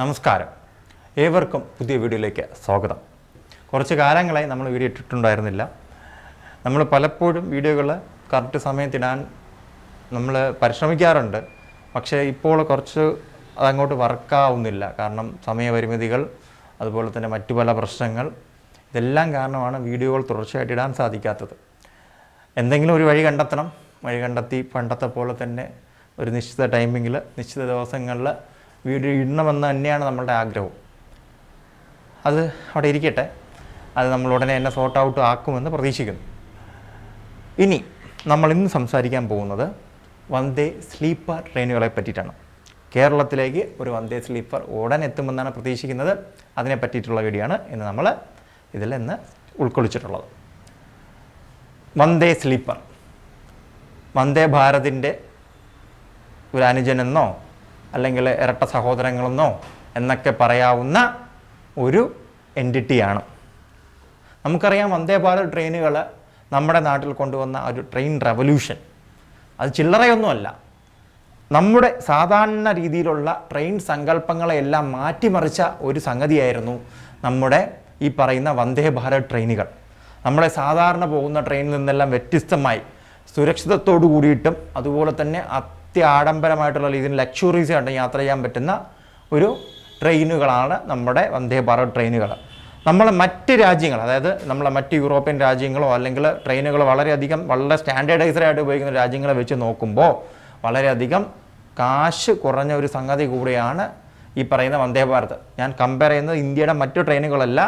നമസ്കാരം. ഏവർക്കും പുതിയ വീഡിയോയിലേക്ക് സ്വാഗതം. കുറച്ച് കാലങ്ങളായി നമ്മൾ വീഡിയോ ഇട്ടിട്ടുണ്ടായിരുന്നില്ല. നമ്മൾ പലപ്പോഴും വീഡിയോകൾ കറക്റ്റ് സമയത്തിടാൻ നമ്മൾ പരിശ്രമിക്കാറുണ്ട്. പക്ഷേ ഇപ്പോൾ കുറച്ച് അതങ്ങോട്ട് വർക്കാവുന്നില്ല. കാരണം സമയപരിമിതികൾ അതുപോലെ തന്നെ മറ്റു പല പ്രശ്നങ്ങൾ ഇതെല്ലാം കാരണമാണ് വീഡിയോകൾ തുടർച്ചയായിട്ട് ഇടാൻ സാധിക്കാത്തത്. എന്തെങ്കിലും ഒരു വഴി കണ്ടെത്തണം. വഴി കണ്ടെത്തി പണ്ടത്തെ പോലെ തന്നെ ഒരു നിശ്ചിത ടൈമിങ്ങിൽ നിശ്ചിത ദിവസങ്ങളിൽ വീഡിയോ ഇടണമെന്ന് തന്നെയാണ് നമ്മളുടെ ആഗ്രഹം അത് അവിടെ ഇരിക്കട്ടെ. അത് നമ്മൾ ഉടനെ തന്നെ സോർട്ട് ഔട്ട് ആക്കുമെന്ന് പ്രതീക്ഷിക്കുന്നു. ഇനി നമ്മൾ ഇന്ന് സംസാരിക്കാൻ പോകുന്നത് വന്ദേ സ്ലീപ്പർ ട്രെയിനുകളെ പറ്റിയിട്ടാണ്. കേരളത്തിലേക്ക് ഒരു വന്ദേ സ്ലീപ്പർ ഉടൻ എത്തുമെന്നാണ് പ്രതീക്ഷിക്കുന്നത്. അതിനെ പറ്റിയിട്ടുള്ള വീഡിയോ ആണ് ഇന്ന് നമ്മൾ ഇതിൽ ഇന്ന് ഉൾക്കൊള്ളിച്ചിട്ടുള്ളത്. വന്ദേ സ്ലീപ്പർ. വന്ദേ ഭാരതിന്റെ ഒരു അനുജനെന്നോ അല്ലെങ്കിൽ ഇരട്ട സഹോദരങ്ങളെന്നോ എന്നൊക്കെ പറയാവുന്ന ഒരു എന്റിറ്റിയാണ് നമുക്കറിയാം വന്ദേ ഭാരത് ട്രെയിനുകൾ നമ്മുടെ നാട്ടിൽ കൊണ്ടുവന്ന ഒരു ട്രെയിൻ റെവല്യൂഷൻ. അത് ചില്ലറയൊന്നുമല്ല. നമ്മുടെ സാധാരണ രീതിയിലുള്ള ട്രെയിൻ സങ്കല്പങ്ങളെയെല്ലാം മാറ്റിമറിച്ച ഒരു സംഗതിയായിരുന്നു നമ്മുടെ ഈ പറയുന്ന വന്ദേ ഭാരത് ട്രെയിനുകൾ. നമ്മളെ സാധാരണ പോകുന്ന ട്രെയിനിൽ നിന്നെല്ലാം വ്യത്യസ്തമായി സുരക്ഷിതത്തോടു കൂടിയിട്ടും അതുപോലെ തന്നെ അത്യാഡംബരമായിട്ടുള്ള രീതിയിൽ ലക്ഷറീസ് ആയിട്ട് യാത്ര ചെയ്യാൻ പറ്റുന്ന ഒരു ട്രെയിനുകളാണ് നമ്മുടെ വന്ദേ ഭാരത് ട്രെയിനുകൾ. നമ്മളെ മറ്റ് രാജ്യങ്ങൾ അതായത് നമ്മളെ മറ്റ് യൂറോപ്യൻ രാജ്യങ്ങളോ അല്ലെങ്കിൽ ട്രെയിനുകൾ വളരെയധികം വളരെ സ്റ്റാൻഡേർഡൈസ്ഡ് ആയിട്ട് ഉപയോഗിക്കുന്ന രാജ്യങ്ങളെ വെച്ച് നോക്കുമ്പോൾ വളരെയധികം കാശ് കുറഞ്ഞ ഒരു സംഗതി കൂടിയാണ് ഈ പറയുന്ന വന്ദേ ഭാരത്. ഞാൻ കമ്പയർ ചെയ്യുന്നത് ഇന്ത്യയുടെ മറ്റു ട്രെയിനുകളല്ല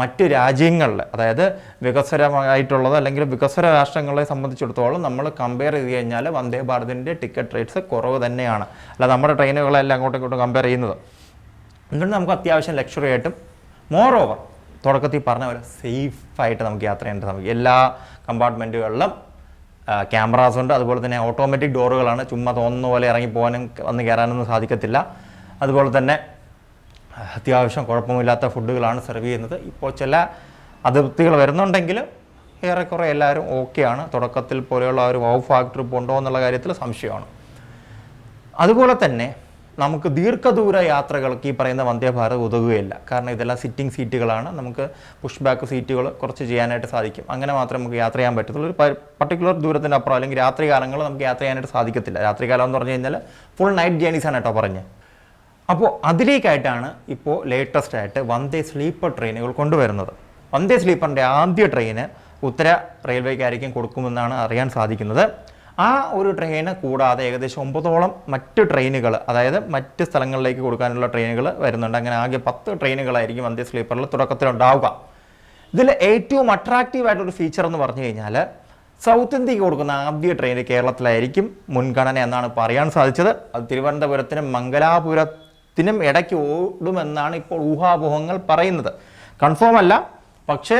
മറ്റു രാജ്യങ്ങളിൽ അതായത് വികസ്വരമായിട്ടുള്ളത് അല്ലെങ്കിൽ വികസ്വര രാഷ്ട്രങ്ങളെ സംബന്ധിച്ചിടത്തോളം നമ്മൾ കമ്പയർ ചെയ്ത് കഴിഞ്ഞാൽ വന്ദേ ഭാരതിന്റെ ടിക്കറ്റ് റേറ്റ്സ് കുറവ് തന്നെയാണ്. അല്ല നമ്മുടെ ട്രെയിനുകളെല്ലാം അങ്ങോട്ടും ഇങ്ങോട്ടും കമ്പയർ ചെയ്യുന്നത്. എന്തുകൊണ്ട് നമുക്ക് അത്യാവശ്യം ലക്ഷറി ആയിട്ടും മോർ ഓവർ തുടക്കത്തിൽ പറഞ്ഞ പോലെ സേഫായിട്ട് നമുക്ക് യാത്ര ചെയ്യേണ്ടത് നമുക്ക് എല്ലാ കമ്പാർട്ട്മെന്റുകളിലും ക്യാമറാസ് ഉണ്ട്. അതുപോലെ തന്നെ ഓട്ടോമാറ്റിക് ഡോറുകളാണ് ചുമ്മാ തോന്നുന്ന പോലെ ഇറങ്ങി പോകാനും വന്ന് കയറാനൊന്നും സാധിക്കത്തില്ല. അതുപോലെ തന്നെ അത്യാവശ്യം കുഴപ്പമില്ലാത്ത ഫുഡുകളാണ് സെർവ് ചെയ്യുന്നത്. ഇപ്പോൾ ചില അതിർത്തികൾ വരുന്നുണ്ടെങ്കിൽ ഏറെക്കുറെ എല്ലാവരും ഓക്കെയാണ്. തുടക്കത്തിൽ പോലെയുള്ള ഒരു വൗ ഫാക്ടർ ഉണ്ടോ എന്നുള്ള കാര്യത്തിൽ സംശയമാണ്. അതുപോലെ തന്നെ നമുക്ക് ദീർഘദൂര യാത്രകൾക്ക് ഈ പറയുന്ന വന്ദേഭാരത് ഉതകുകയില്ല. കാരണം ഇതെല്ലാം സിറ്റിംഗ് സീറ്റുകളാണ്. നമുക്ക് പുഷ് ബാക്ക് സീറ്റുകൾ കുറച്ച് ചെയ്യാനായിട്ട് സാധിക്കും. അങ്ങനെ മാത്രമേ നമുക്ക് യാത്ര ചെയ്യാൻ പറ്റത്തുള്ളൂ. ഒരു പർട്ടിക്കുലർ ദൂരത്തിന്റെ അപ്പുറം അല്ലെങ്കിൽ രാത്രി കാലങ്ങൾ നമുക്ക് യാത്ര ചെയ്യാനായിട്ട് സാധിക്കത്തില്ല. രാത്രി കാലം എന്ന് പറഞ്ഞു കഴിഞ്ഞാൽ ഫുൾ നൈറ്റ് ജേണീസ് ആണ് കേട്ടോ പറഞ്ഞത് അപ്പോൾ അതിലേക്കായിട്ടാണ് ഇപ്പോൾ ലേറ്റസ്റ്റ് ആയിട്ട് വന്ദേ സ്ലീപ്പർ ട്രെയിനുകൾ കൊണ്ടുവരുന്നത്. വന്ദേ സ്ലീപ്പറിന്റെ ആദ്യ ട്രെയിന് ഉത്തര റെയിൽവേക്കായിരിക്കും കൊടുക്കുമെന്നാണ് അറിയാൻ സാധിക്കുന്നത്. ആ ഒരു ട്രെയിന് കൂടാതെ ഏകദേശം ഒമ്പതോളം മറ്റ് ട്രെയിനുകൾ അതായത് മറ്റ് സ്ഥലങ്ങളിലേക്ക് കൊടുക്കാനുള്ള ട്രെയിനുകൾ വരുന്നുണ്ട്. അങ്ങനെ ആകെ പത്ത് ട്രെയിനുകളായിരിക്കും വന്ദേ സ്ലീപ്പറിൽ തുടക്കത്തിലുണ്ടാവുക. ഇതിൽ ഏറ്റവും അട്രാക്റ്റീവ് ആയിട്ടൊരു ഫീച്ചർ എന്ന് പറഞ്ഞു കഴിഞ്ഞാൽ സൗത്ത് ഇന്ത്യയ്ക്ക് കൊടുക്കുന്ന ആദ്യ ട്രെയിൻ കേരളത്തിലായിരിക്കും മുൻഗണന എന്നാണ് പറയാൻ സാധിച്ചത്. അത് തിരുവനന്തപുരത്തിനും മംഗലാപുരത്തിനും ഇടയ്ക്ക് ഓടുമെന്നാണ് ഇപ്പോൾ ഊഹാപോഹങ്ങൾ പറയുന്നത്. കൺഫേം അല്ല. പക്ഷേ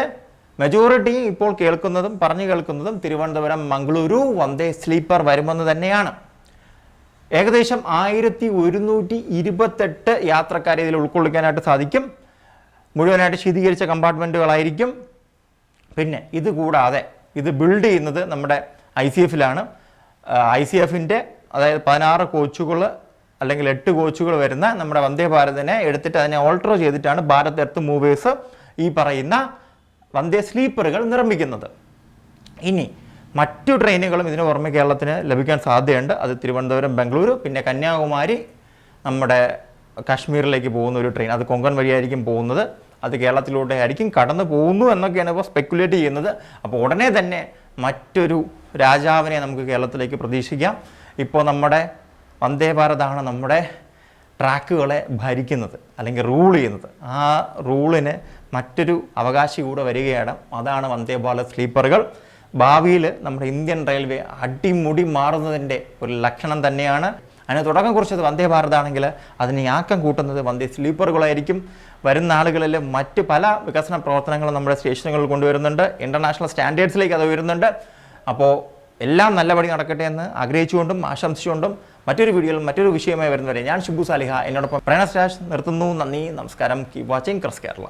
മെജോറിറ്റി ഇപ്പോൾ കേൾക്കുന്നതും പറഞ്ഞു കേൾക്കുന്നതും തിരുവനന്തപുരം മംഗളൂരു വന്ദേ സ്ലീപ്പർ വരുമെന്ന് തന്നെയാണ്. ഏകദേശം ആയിരത്തി ഒരുന്നൂറ്റി ഇരുപത്തെട്ട് യാത്രക്കാരെ ഇതിൽ ഉൾക്കൊള്ളിക്കാനായിട്ട് സാധിക്കും. മുഴുവനായിട്ട് ശീതീകരിച്ച കമ്പാർട്ട്മെന്റുകളായിരിക്കും പിന്നെ ഇത് കൂടാതെ ഇത് ബിൽഡ് ചെയ്യുന്നത് നമ്മുടെ ഐ സി എഫിലാണ്. ഐ സി എഫിന്റെ അതായത് പതിനാറ് കോച്ചുകൾ അല്ലെങ്കിൽ എട്ട് കോച്ചുകൾ വരുന്ന നമ്മുടെ വന്ദേ ഭാരതിനെ എടുത്തിട്ട് അതിനെ ഓൾട്രോ ചെയ്തിട്ടാണ് ഭാരത് എർത്ത് മൂവേഴ്സ് ഈ പറയുന്ന വന്ദേ സ്ലീപ്പറുകൾ നിർമ്മിക്കുന്നത്. ഇനി മറ്റു ട്രെയിനുകളും ഇതിന് പുറമെ കേരളത്തിന് ലഭിക്കാൻ സാധ്യതയുണ്ട്. അത് തിരുവനന്തപുരം ബംഗളൂരു പിന്നെ കന്യാകുമാരി നമ്മുടെ കാശ്മീരിലേക്ക് പോകുന്ന ഒരു ട്രെയിൻ അത് കൊങ്കൺ വഴിയായിരിക്കും പോകുന്നത്. അത് കേരളത്തിലൂടെ ആയിരിക്കും കടന്നു പോകുന്നു എന്നൊക്കെയാണ് ഇപ്പോൾ സ്പെക്കുലേറ്റ് ചെയ്യുന്നത്. അപ്പോൾ ഉടനെ തന്നെ മറ്റൊരു രാജാവിനെ നമുക്ക് കേരളത്തിലേക്ക് പ്രതീക്ഷിക്കാം. ഇപ്പോൾ നമ്മുടെ വന്ദേ ഭാരതാണ് നമ്മുടെ ട്രാക്കുകളെ ഭരിക്കുന്നത് അല്ലെങ്കിൽ റൂൾ ചെയ്യുന്നത്. ആ റൂളിന് മറ്റൊരു അവകാശി കൂടെ വരികയാണ്. അതാണ് വന്ദേ ഭാരത് സ്ലീപ്പറുകൾ ഭാവിയിൽ നമ്മുടെ ഇന്ത്യൻ റെയിൽവേ അടിമുടി മാറുന്നതിന്റെ ഒരു ലക്ഷണം തന്നെയാണ്. അതിന് തുടക്കം കുറിച്ചത് വന്ദേ ഭാരതാണെങ്കിൽ അതിന് ആക്കം കൂട്ടുന്നത് വന്ദേ സ്ലീപ്പറുകളായിരിക്കും വരുന്ന ആളുകളിൽ മറ്റ് പല വികസന പ്രവർത്തനങ്ങളും നമ്മുടെ സ്റ്റേഷനുകളിൽ കൊണ്ടുവരുന്നുണ്ട്. ഇന്റർനാഷണൽ സ്റ്റാൻഡേർഡ്സിലേക്ക് അത് വരുന്നുണ്ട് അപ്പോൾ എല്ലാം നല്ലപടി നടക്കട്ടെ എന്ന് ആഗ്രഹിച്ചുകൊണ്ടും ആശംസിച്ചുകൊണ്ടും മറ്റൊരു വീഡിയോയിൽ മറ്റൊരു വിഷയമായി വരുന്നവരെ ഞാൻ ഷിബു സാലിഹ. എന്നോടൊപ്പം പ്രണസ് രാജ് നിർത്തുന്നു. നന്ദി നമസ്കാരം. Keep watching cress Kerala